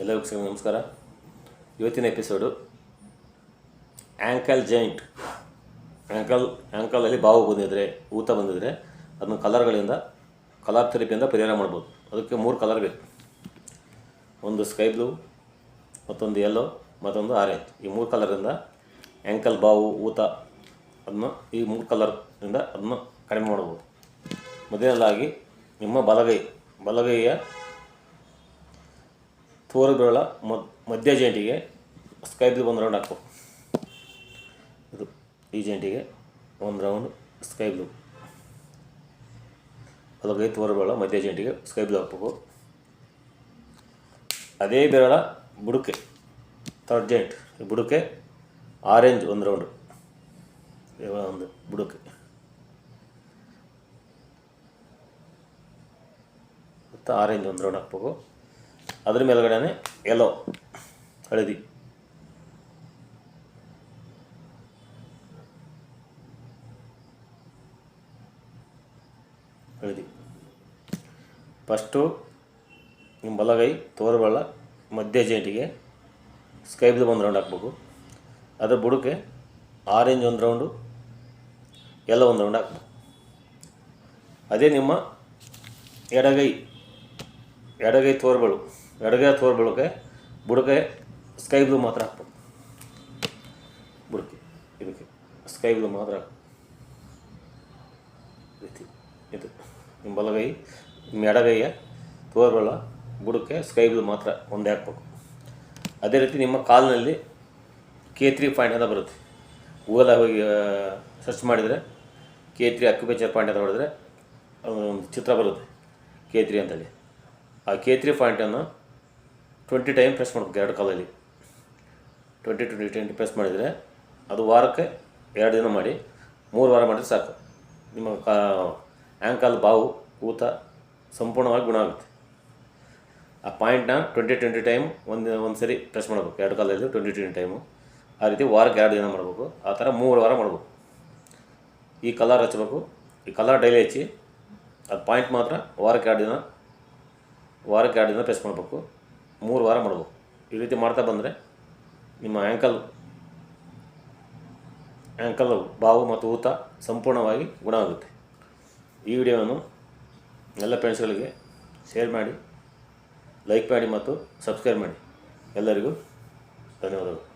ಎಲ್ಲ ವೀಕ್ಷಕರಿಗೆ ನಮಸ್ಕಾರ. ಇವತ್ತಿನ ಎಪಿಸೋಡು ಆ್ಯಂಕಲ್ ಜಾಯಿಂಟ್ ಆ್ಯಂಕಲ್ ಆ್ಯಂಕಲಲ್ಲಿ ಬಾವು ಬಂದಿದ್ರೆ, ಊತ ಬಂದಿದ್ರೆ, ಅದನ್ನು ಕಲರ್ಗಳಿಂದ ಕಲರ್ ಥೆರಪಿಯಿಂದ ಪರಿಹಾರ ಮಾಡ್ಬೋದು. ಅದಕ್ಕೆ ಮೂರು ಕಲರ್ ಬೇಕು. ಒಂದು ಸ್ಕೈ ಬ್ಲೂ ಮತ್ತೊಂದು ಯೆಲ್ಲೋ ಮತ್ತೊಂದು ಆರೆಂಜ್ ಈ ಮೂರು ಕಲರಿಂದ ಆ್ಯಂಕಲ್ ಬಾವು, ಊತ, ಅದನ್ನು ಈ ಮೂರು ಕಲರಿಂದ ಅದನ್ನು ಕಡಿಮೆ ಮಾಡ್ಬೋದು. ಮೊದಲನೇದಾಗಿ ನಿಮ್ಮ ಬಲಗೈ, ಬಲಗೈಯ ತೋರು ಬೆರಳ ಮಧ್ಯ ಜೇಂಟಿಗೆ ಸ್ಕೈ ಬ್ಲೂ ಒಂದು ರೌಂಡ್ ಹಾಕು. ಇದು ಈ ಜೇಂಟಿಗೆ ಒಂದು ರೌಂಡ್ ಸ್ಕೈ ಬ್ಲೂ ಬಲಗೈ ತೋರು ಬೆರಳ ಮಧ್ಯ ಜೇಂಟಿಗೆ ಸ್ಕೈ ಬ್ಲೂ ಹಾಕ್ಬೇಕು. ಅದೇ ಬೆರಳ ಬುಡಕ್ಕೆ ಥರ್ಡ್ ಜಾಯಿಂಟ್ ಬುಡಕ್ಕೆ ಆರೆಂಜ್ ಒಂದು ರೌಂಡು ಒಂದು ಬುಡಕ್ಕೆ ಮತ್ತು ಆರೆಂಜ್ ಒಂದು ರೌಂಡ್ ಹಾಕ್ಬೇಕು. ಅದ್ರ ಮೇಲ್ಗಡೆನೆ ಎಲ್ಲೋ ಹಳದಿ. ಹಳದಿ. ಫಸ್ಟು ನಿಮ್ಮ ಬಲಗೈ ತೋರಬಳ್ಳ ಮಧ್ಯ ಜೇಂಟಿಗೆ ಸ್ಕೈ ಒಂದು ರೌಂಡ್ ಹಾಕ್ಬೇಕು. ಅದ್ರ ಬುಡಕ್ಕೆ ಆರೆಂಜ್ ಒಂದು ರೌಂಡು ಎಲ್ಲ ಒಂದು ರೌಂಡ್ ಹಾಕ್ಬೇಕು. ಅದೇ ನಿಮ್ಮ ಎಡಗೈ ಎಡಗೈ ತೋರ್ಬಳು. ಎಡಗೈ ಅಥವಾ ಬೆಳಕೆ ಬುಡಕೆ ಸ್ಕೈ ಬ್ಲೂ ಮಾತ್ರ ಹಾಕ್ಬೇಕು. ಬುಡಕೆ ಇದಕ್ಕೆ ಸ್ಕೈ ಬ್ಲೂ ಮಾತ್ರ ರೀತಿ, ಇದು. ನಿಮ್ಮ ಬಲಗೈ, ನಿಮ್ಮ ಎಡಗೈಯ ತೋರ್ಬಳ ಬುಡಕ್ಕೆ ಸ್ಕೈ ಬ್ಲೂ ಮಾತ್ರ ಒಂದೇ ಹಾಕ್ಬೇಕು. ಅದೇ ರೀತಿ ನಿಮ್ಮ ಕಾಲಿನಲ್ಲಿ ಕೆ ತ್ರೀ ಪಾಯಿಂಟ್ ಅಂತ ಬರುತ್ತೆ. ಗೂಗಲ್ ಹೋಗಿ ಸರ್ಚ್ ಮಾಡಿದರೆ ಕೆ ತ್ರೀ ಅಕ್ಯುಪೇಚರ್ ಪಾಯಿಂಟ್ ಅಂತ ಹೊಡೆದ್ರೆ ಒಂದು ಚಿತ್ರ ಬರುತ್ತೆ. ಕೆ ತ್ರೀ ಅಂತೇಳಿ. ಆ ಕೆ ತ್ರೀ ಪಾಯಿಂಟನ್ನು ಟ್ವೆಂಟಿ ಟೈಮ್ ಪ್ರೆಸ್ ಮಾಡಬೇಕು, ಎರಡು ಕಾಲಲ್ಲಿ. ಟ್ವೆಂಟಿ ಟ್ವೆಂಟಿ ಟ್ವೆಂಟಿ ಪ್ರೆಸ್ ಮಾಡಿದರೆ ಅದು ವಾರಕ್ಕೆ ಎರಡು ದಿನ ಮಾಡಿ, ಮೂರು ವಾರ ಮಾಡಿದರೆ ಸಾಕು. ನಿಮ್ಮ ಕಾ ಆ್ಯಂಕಲ್ ಬಾವು ಊತ ಸಂಪೂರ್ಣವಾಗಿ ಗುಣ ಆಗುತ್ತೆ. ಆ ಪಾಯಿಂಟ್ನ ಟ್ವೆಂಟಿ ಟ್ವೆಂಟಿ ಟೈಮ್ ಒಂದು ಒಂದು ಸರಿ ಪ್ರೆಸ್ ಮಾಡಬೇಕು. ಎರಡು ಕಾಲದಲ್ಲಿ ಟ್ವೆಂಟಿ ಟ್ವೆಂಟಿ ಟೈಮು ಆ ರೀತಿ ವಾರಕ್ಕೆ ಎರಡು ದಿನ ಮಾಡಬೇಕು. ಆ ಥರ ಮೂರು ವಾರ ಮಾಡಬೇಕು. ಈ ಕಲರ್ ಹಚ್ಚಬೇಕು ಈ ಕಲರ್ ಡೈಲಿ ಹಚ್ಚಿ, ಅದು ಪಾಯಿಂಟ್ ಮಾತ್ರ ವಾರಕ್ಕೆ ಎರಡು ದಿನ, ವಾರಕ್ಕೆ ಎರಡು ದಿನ ಪ್ರೆಸ್ ಮಾಡಬೇಕು. ಮೂರು ವಾರ ಮಾಡ್ಬೋದು. ಈ ರೀತಿ ಮಾಡ್ತಾ ಬಂದರೆ ನಿಮ್ಮ ಆ್ಯಂಕಲ್ ಆ್ಯಂಕಲ್ ಬಾವು ಮತ್ತು ಊತ ಸಂಪೂರ್ಣವಾಗಿ ಗುಣ ಆಗುತ್ತೆ. ಈ ವಿಡಿಯೋವನ್ನು ಎಲ್ಲ ಫ್ರೆಂಡ್ಸ್ಗಳಿಗೆ ಶೇರ್ ಮಾಡಿ ಲೈಕ್ ಮಾಡಿ ಮತ್ತು ಸಬ್ಸ್ಕ್ರೈಬ್ ಮಾಡಿ. ಎಲ್ಲರಿಗೂ ಧನ್ಯವಾದಗಳು.